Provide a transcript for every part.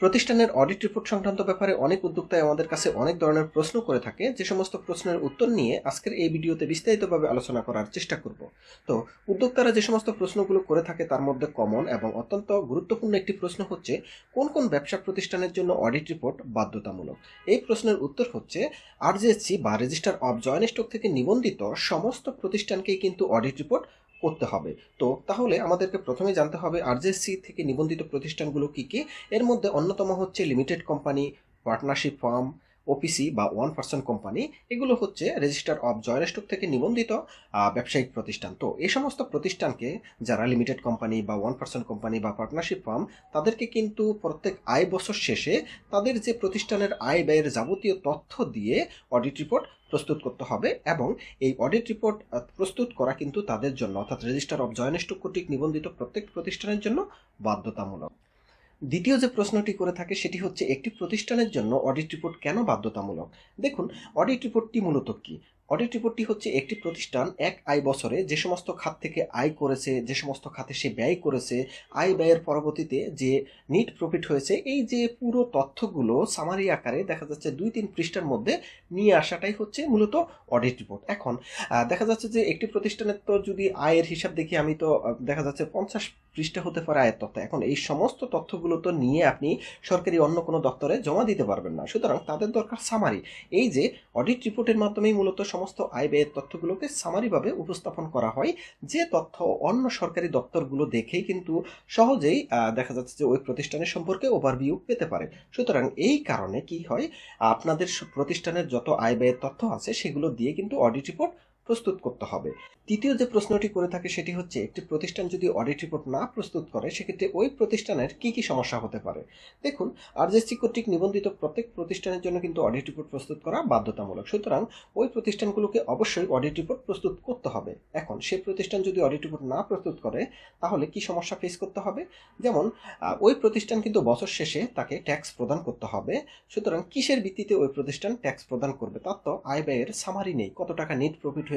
প্রতিষ্ঠানের audit report সংক্রান্ত ব্যাপারে অনেক উদ্যোক্তাই আমাদের কাছে অনেক ধরনের প্রশ্ন করে থাকে, যে সমস্ত প্রশ্নের উত্তর নিয়ে আজকের এই ভিডিওতে বিস্তারিতভাবে আলোচনা করার চেষ্টা করব। তো, উদ্যোক্তারা যে সমস্ত প্রশ্নগুলো করে থাকে তার মধ্যে কমন এবং অত্যন্ত গুরুত্বপূর্ণ একটি প্রশ্ন হচ্ছে, কোন কোন ব্যবসা প্রতিষ্ঠানের জন্য অডিট রিপোর্ট বাধ্যতামূলক? এই প্রশ্নের উত্তর হচ্ছে আরজেএসসি বা রেজিস্টার অফ জয়েন্ট স্টক থেকে নিবন্ধিত সমস্ত প্রতিষ্ঠানকেই কিন্তু অডিট রিপোর্ট করতে হবে। তো তাহলে আমাদেরকে প্রথমে জানতে হবে আরজেসি থেকে নিবন্ধিত প্রতিষ্ঠানগুলো কী কী? এর মধ্যে অন্যতম হচ্ছে limited company partnership firm OPC বা ওয়ান পার্সন কোম্পানি এগুলো হচ্ছে রেজিস্টার অফ স্টক থেকে নিবন্ধিত ব্যবসায়িক প্রতিষ্ঠান। তো এই সমস্ত প্রতিষ্ঠানকে যারা লিমিটেড কোম্পানি বা ওয়ান পার্সন কোম্পানি বা পার্টনারশিপ ফার্ম তাদেরকে কিন্তু প্রত্যেক আয় বছর শেষে তাদের যে প্রতিষ্ঠানের আয় ব্যয়ের যাবতীয় তথ্য দিয়ে অডিট রিপোর্ট প্রস্তুত করতে হবে এবং এই অডিট রিপোর্ট প্রস্তুত করা কিন্তু তাদের জন্য, অর্থাৎ রেজিস্টার অফ জয়েন্ট স্টক কর্তৃক নিবন্ধিত প্রত্যেক প্রতিষ্ঠানের জন্য বাধ্যতামূলক। দ্বিতীয় যে প্রশ্নটি করে থাকে সেটি হচ্ছে, একটি প্রতিষ্ঠানের জন্য অডিট রিপোর্ট কেন বাধ্যতামূলক? দেখুন অডিট রিপোর্টটি মূলত কি? অডিট রিপোর্টটি হচ্ছে একটি প্রতিষ্ঠান, এক আয় বছরে যে সমস্ত খাত থেকে আয় করেছে, যে সমস্ত খাতে সে ব্যয় করেছে, আয় ব্যয়ের পরবর্তীতে যে নিট প্রফিট হয়েছে, এই যে পুরো তথ্যগুলো সামারি আকারে দেখা যাচ্ছে দুই তিন পৃষ্ঠার মধ্যে নিয়ে আসাটাই হচ্ছে মূলত অডিট রিপোর্ট এখন দেখা যাচ্ছে যে একটি প্রতিষ্ঠানের তো যদি আয়ের হিসাব দেখি, আমি তো দেখা যাচ্ছে পঞ্চাশ পৃষ্ঠা হতে পারে আয়ের তথ্য। এখন এই সমস্ত তথ্যগুলো তো নিয়ে আপনি সরকারি অন্য কোনো দপ্তরে জমা দিতে পারবেন না। সুতরাং তাদের দরকার সামারি এই যে অডিট রিপোর্টের মাধ্যমেই মূলত সমস্ত আয় ব্যয়ের তথ্যগুলোকে সামারিভাবে উপস্থাপন করা হয়। যে তথ্য অন্য সরকারি দপ্তরগুলো দেখেই কিন্তু সহজেই দেখা যাচ্ছে যে ওই প্রতিষ্ঠানের সম্পর্কে ওভারভিউ পেতে পারে। সুতরাং এই কারণে কি হয়, আপনাদের প্রতিষ্ঠানের যত আয় ব্যয়ের তথ্য আছে সেগুলো দিয়ে কিন্তু অডিট রিপোর্ট প্রস্তুত করতে হবে। তৃতীয় যে প্রশ্নটি করে থাকে সেটি হচ্ছে, একটি প্রতিষ্ঠান যদি অডিট রিপোর্ট না প্রস্তুত করে, সেক্ষেত্রে ওই প্রতিষ্ঠানের কি কি সমস্যা হতে পারে? দেখুন আরজেসি কর্তৃক নিবন্ধিত প্রত্যেক প্রতিষ্ঠানের জন্য কিন্তু অডিট রিপোর্ট প্রস্তুত করা বাধ্যতামূলক। সুতরাং ওই প্রতিষ্ঠানগুলোকে অবশ্যই অডিট রিপোর্ট প্রস্তুত করতে হবে। এখন, সে প্রতিষ্ঠান যদি অডিট রিপোর্ট না প্রস্তুত করে, তাহলে কি সমস্যা ফেস করতে হবে? যেমন ওই প্রতিষ্ঠান কিন্তু বছর শেষে তাকে ট্যাক্স প্রদান করতে হবে। সুতরাং কিসের ভিত্তিতে ওই প্রতিষ্ঠান ট্যাক্স প্রদান করবে? তার তো আয় ব্যয়ের সামারি নেই। কত টাকা নেট প্রফিট হয়েছে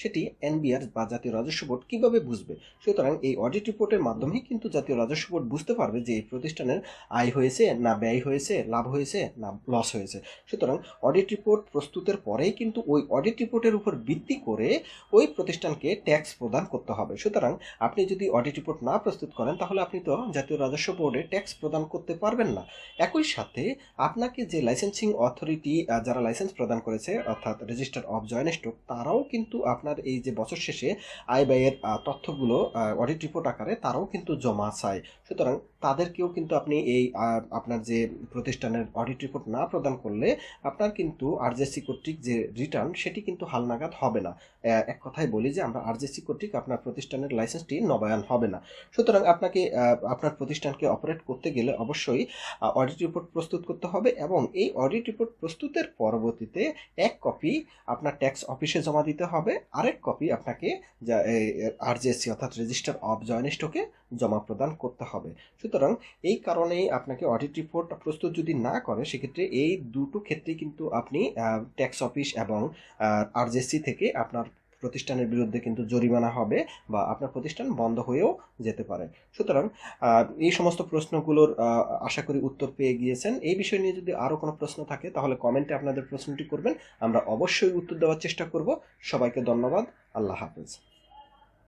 সেটি এনবিআর বা জাতীয় রাজস্ব বোর্ড কীভাবে বুঝবে? সুতরাং এই অডিট রিপোর্টের মাধ্যমেই কিন্তু জাতীয় রাজস্ব বোর্ড বুঝতে পারবে যে এই প্রতিষ্ঠানের আয় হয়েছে না ব্যয় হয়েছে, লাভ হয়েছে না লস হয়েছে। সুতরাং অডিট রিপোর্ট প্রস্তুতের পরেই কিন্তু ওই অডিট রিপোর্টের উপর ভিত্তি করে ওই প্রতিষ্ঠানকে ট্যাক্স প্রদান করতে হবে। সুতরাং আপনি যদি অডিট রিপোর্ট না প্রস্তুত করেন, তাহলে আপনি তো জাতীয় রাজস্ব বোর্ডে ট্যাক্স প্রদান করতে পারবেন না। একই সাথে আপনাকে যে লাইসেন্সিং অথরিটি যারা লাইসেন্স প্রদান করেছে, অর্থাৎ রেজিস্টার অফ জয়েন্ট স্টক তারাও কিন্তু আপনার এই যে বছর শেষে আয় ব্যয়ের তথ্যগুলো অডিট রিপোর্ট আকারে তারাও কিন্তু জমা চায়। সুতরাং তাদেরকেও কিন্তু আপনি এই আপনার যে প্রতিষ্ঠানের অডিট রিপোর্ট না প্রদান করলে আপনার কিন্তু আরজেসি কর্তৃক যে রিটার্ন সেটি কিন্তু হালনাগাদ হবে না। এক কথায় বলি যে আমরা আরজেসি কর্তৃক আপনার প্রতিষ্ঠানের লাইসেন্সটি নবায়ন হবে না। সুতরাং আপনাকে আপনার প্রতিষ্ঠানকে অপারেট করতে গেলে অবশ্যই অডিট রিপোর্ট প্রস্তুত করতে হবে এবং এই অডিট রিপোর্ট প্রস্তুতের পরবর্তীতে এক কপি আপনার ট্যাক্স অফিসে জমা দিতে হবে। আরেক কপি আপনাকে আরজেসি অর্থাৎ রেজিস্টার অফ জয়েন্ট স্টকে জমা প্রদান করতে হবে। সুতরাং এই কারণেই আপনাকে অডিট রিপোর্ট প্রস্তুত যদি না করে, সেক্ষেত্রে এই দুটো ক্ষেত্রে কিন্তু আপনি ট্যাক্স অফিস এবং আরজেসি থেকে আপনার প্রতিষ্ঠানের বিরুদ্ধে কিন্তু জরিমানা হবে বা আপনার প্রতিষ্ঠান বন্ধ হয়েও যেতে পারে। সুতরাং এই সমস্ত প্রশ্নগুলোর আশা করি উত্তর পেয়ে গিয়েছেন। এই বিষয় নিয়ে যদি আরও কোনো প্রশ্ন থাকে, তাহলে কমেন্টে আপনাদের প্রশ্নটি করবেন। আমরা অবশ্যই উত্তর দেওয়ার চেষ্টা করব। সবাইকে ধন্যবাদ। আল্লাহ হাফেজ।